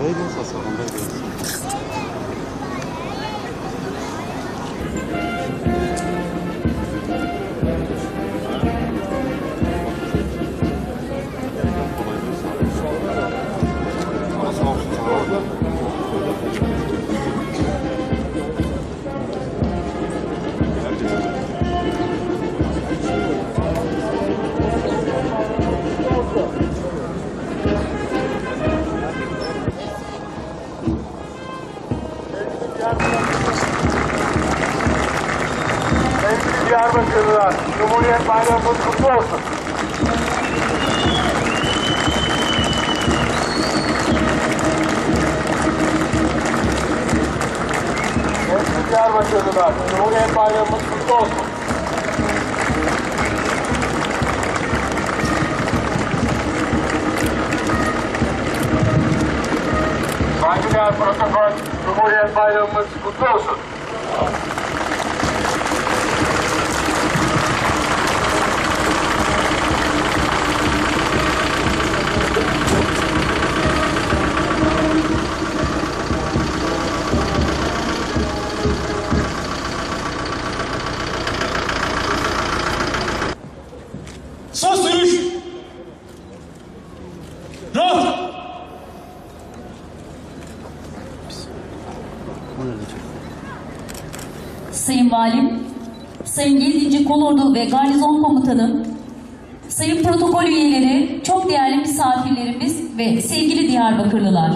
Hasan? Ben de Sevgili Diyarbakırlılar, Cumhuriyet Bayramımız kutlu olsun. Sevgili Diyarbakırlılar, Cumhuriyet Bayramımız kutlu olsun. Saygıdeğer protokol, Cumhuriyet Bayramımız kutlu olsun. 7. Kolordu ve Garnizon Komutanım, Sayın Protokol üyeleri, çok değerli misafirlerimiz ve sevgili Diyarbakırlılar.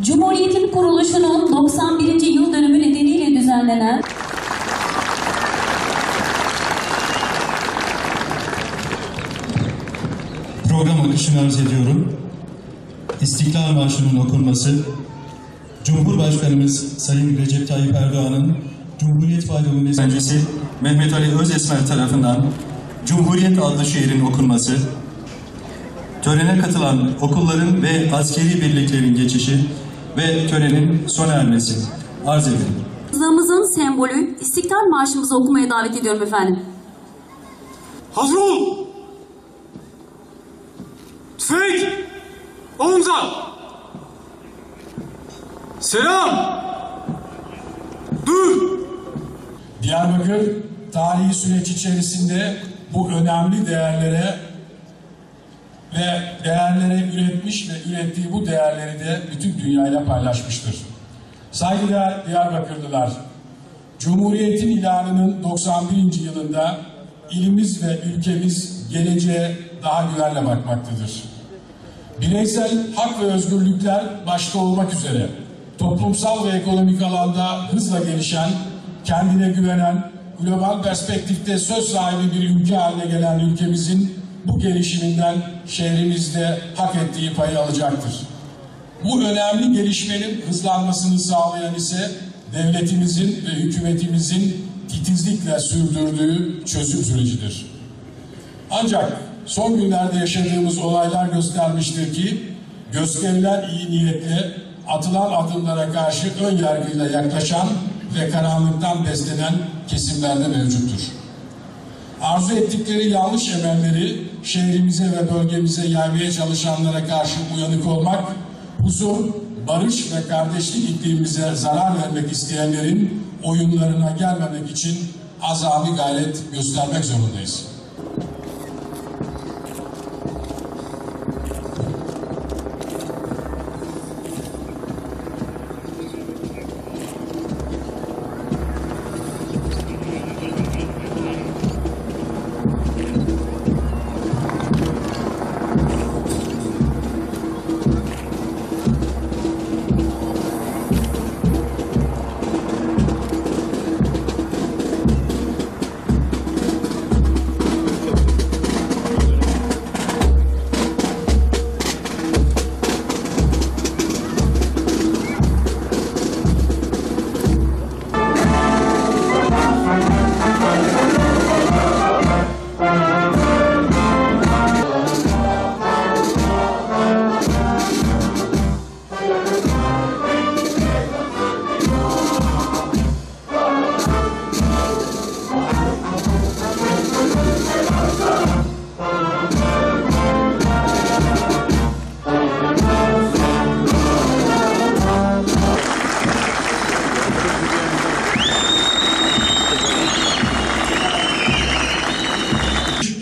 Cumhuriyet'in kuruluşunun 91. yıl dönümü nedeniyle düzenlenen program akışını arz ediyorum. İstiklal Marşı'nın okunması, Cumhurbaşkanımız Sayın Recep Tayyip Erdoğan'ın Cumhuriyet Faydalı Meclisi Mehmet Ali Özesmer tarafından Cumhuriyet adlı şiirin okunması, törene katılan okulların ve askeri birliklerin geçişi ve törenin sona ermesi arz edilir. Hızımızın sembolü İstiklal Marşımızı okumaya davet ediyorum efendim. Hazır ol. Tüfek. Omza. Selam. Dur. Diyarbakır tarihi süreç içerisinde bu önemli değerlere ve değerlere üretmiş ve ürettiği bu değerleri de bütün dünyayla paylaşmıştır. Saygıdeğer Diyarbakırlılar, Cumhuriyet'in ilanının 91. yılında ilimiz ve ülkemiz geleceğe daha güvenle bakmaktadır. Bireysel hak ve özgürlükler başta olmak üzere toplumsal ve ekonomik alanda hızla gelişen, kendine güvenen, global perspektifte söz sahibi bir ülke haline gelen ülkemizin bu gelişiminden şehrimizde hak ettiği payı alacaktır. Bu önemli gelişmenin hızlanmasını sağlayan ise devletimizin ve hükümetimizin titizlikle sürdürdüğü çözüm sürecidir. Ancak son günlerde yaşadığımız olaylar göstermiştir ki gösterilen iyi niyetle atılan adımlara karşı ön yargıyla yaklaşan ve karanlıktan beslenen kesimlerde mevcuttur. Arzu ettikleri yanlış emelleri şehrimize ve bölgemize yaymaya çalışanlara karşı uyanık olmak, huzur, barış ve kardeşlik iklimimize zarar vermek isteyenlerin oyunlarına gelmemek için azami gayret göstermek zorundayız.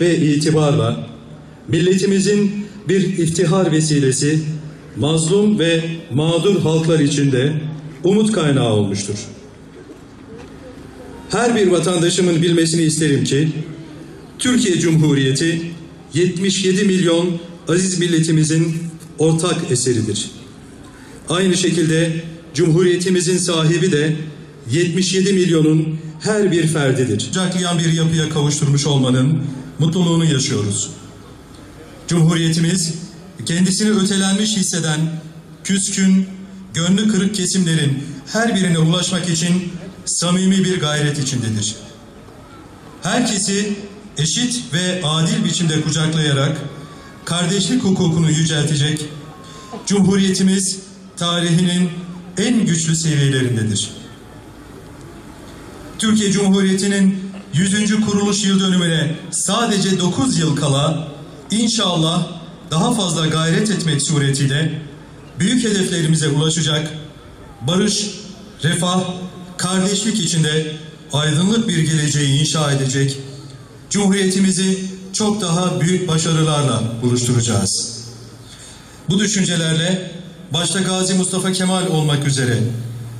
Ve itibarla milletimizin bir iftihar vesilesi, mazlum ve mağdur halklar içinde umut kaynağı olmuştur. Her bir vatandaşımın bilmesini isterim ki, Türkiye Cumhuriyeti 77 milyon aziz milletimizin ortak eseridir. Aynı şekilde Cumhuriyetimizin sahibi de 77 milyonun her bir ferdidir. Kucaklayan bir yapıya kavuşturmuş olmanın mutluluğunu yaşıyoruz. Cumhuriyetimiz kendisini ötelenmiş hisseden küskün, gönlü kırık kesimlerin her birine ulaşmak için samimi bir gayret içindedir. Herkesi eşit ve adil biçimde kucaklayarak kardeşlik hukukunu yüceltecek Cumhuriyetimiz tarihinin en güçlü seviyelerindedir. Türkiye Cumhuriyeti'nin 100. kuruluş yıl dönümüne sadece 9 yıl kala inşallah daha fazla gayret etmek suretiyle büyük hedeflerimize ulaşacak, barış, refah, kardeşlik içinde aydınlık bir geleceği inşa edecek, Cumhuriyetimizi çok daha büyük başarılarla buluşturacağız. Bu düşüncelerle başta Gazi Mustafa Kemal olmak üzere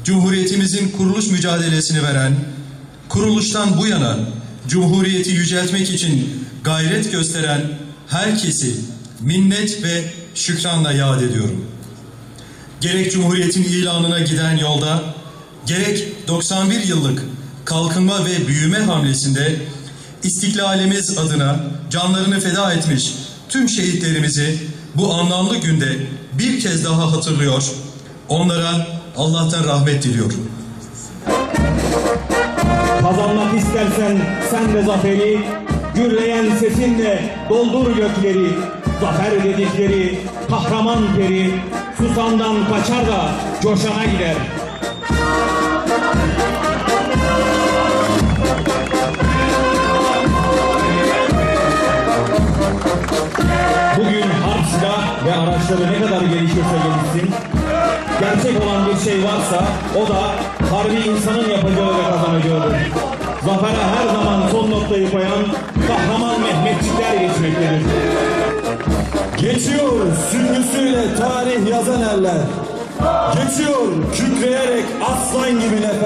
Cumhuriyetimizin kuruluş mücadelesini veren, kuruluştan bu yana Cumhuriyeti yüceltmek için gayret gösteren herkesi minnet ve şükranla yad ediyorum. Gerek Cumhuriyet'in ilanına giden yolda, gerek 91 yıllık kalkınma ve büyüme hamlesinde istiklalimiz adına canlarını feda etmiş tüm şehitlerimizi bu anlamlı günde bir kez daha hatırlıyor. Onlara Allah'tan rahmet diliyorum. Kazanmak istersen sen de zaferi, gürleyen sesinle doldur gökleri. Zafer dedikleri kahraman peri, susandan kaçar da coşana gider. Bugün harp ve araçları ne kadar gelişirse gelişsin, gerçek olan bir şey varsa o da harbi insanın yapacağı ve kazanacağıdır. Zafere her zaman son noktayı koyan kahraman Mehmetçikler geçmektedir. Geçiyor süngüsüyle tarih yazan eller. Geçiyor kükreyerek aslan gibi nefer.